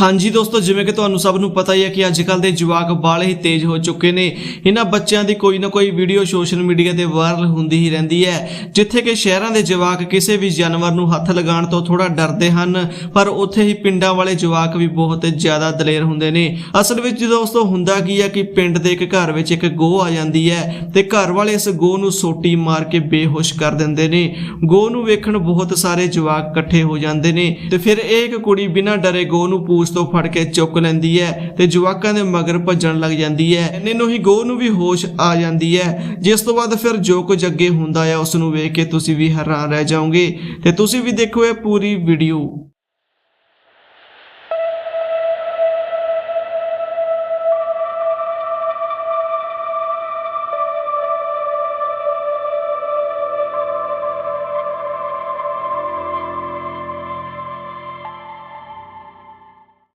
ਹਾਂਜੀ ਦੋਸਤੋ, ਜਿਵੇਂ ਕਿ ਤੁਹਾਨੂੰ ਸਭ ਨੂੰ ਪਤਾ ਹੀ ਹੈ ਕਿ ਅੱਜ ਕੱਲ ਦੇ ਜਵਾਕ ਬਾਲੇ ਹੀ ਤੇਜ਼ ਹੋ ਚੁੱਕੇ ਨੇ। ਇਹਨਾਂ ਬੱਚਿਆਂ ਦੀ ਕੋਈ ਨਾ ਕੋਈ ਵੀਡੀਓ ਸੋਸ਼ਲ ਮੀਡੀਆ ਤੇ ਵਾਇਰਲ ਹੁੰਦੀ ਹੀ ਰਹਿੰਦੀ ਹੈ, ਜਿੱਥੇ ਕਿ ਸ਼ਹਿਰਾਂ ਦੇ ਜਵਾਕ ਕਿਸੇ ਵੀ ਜਾਨਵਰ ਨੂੰ ਹੱਥ ਲਗਾਉਣ ਤੋਂ ਥੋੜਾ ਡਰਦੇ ਹਨ, ਪਰ ਉੱਥੇ ਹੀ ਪਿੰਡਾਂ ਵਾਲੇ ਜਵਾਕ ਵੀ ਬਹੁਤ ਜ਼ਿਆਦਾ ਦਲੇਰ ਹੁੰਦੇ ਨੇ। ਅਸਲ ਵਿੱਚ ਦੋਸਤੋ, ਹੁੰਦਾ ਕੀ ਹੈ ਕਿ ਪਿੰਡ ਦੇ ਇੱਕ ਘਰ ਵਿੱਚ ਇੱਕ ਗੋ ਆ ਜਾਂਦੀ ਹੈ ਤੇ ਘਰ ਵਾਲੇ ਇਸ ਗੋ ਨੂੰ ਸੋਟੀ ਮਾਰ ਕੇ ਬੇਹੋਸ਼ ਕਰ ਦਿੰਦੇ ਨੇ। ਗੋ ਨੂੰ ਵੇਖਣ ਬਹੁਤ ਸਾਰੇ ਜਵਾਕ ਇਕੱਠੇ ਹੋ ਜਾਂਦੇ ਨੇ ਤੇ ਫਿਰ ਇਹ ਇੱਕ ਕੁੜੀ ਬਿਨਾਂ ਡਰੇ ਗੋ ਨੂੰ ਪੂਛ ਉਸ ਤੋਂ ਫੜ ਕੇ ਚੁੱਕ ਲੈਂਦੀ ਹੈ ਤੇ ਜਵਾਕਾਂ ਦੇ ਮਗਰ ਭੱਜਣ ਲੱਗ ਜਾਂਦੀ ਹੈ। ਇੰਨੇ ਨੂੰ ਹੀ ਗੋ ਨੂੰ ਵੀ ਹੋਸ਼ ਆ ਜਾਂਦੀ ਹੈ। ਜਿਸ ਤੋਂ ਬਾਅਦ ਫਿਰ ਜੋ ਕੁਝ ਅੱਗੇ ਹੁੰਦਾ ਹੈ ਉਸ ਨੂੰ ਵੇਖ ਕੇ ਤੁਸੀਂ ਵੀ ਹੈਰਾਨ ਰਹਿ ਜਾਓਗੇ ਤੇ ਤੁਸੀਂ ਵੀ ਦੇਖੋ ਇਹ ਪੂਰੀ ਵੀਡੀਓ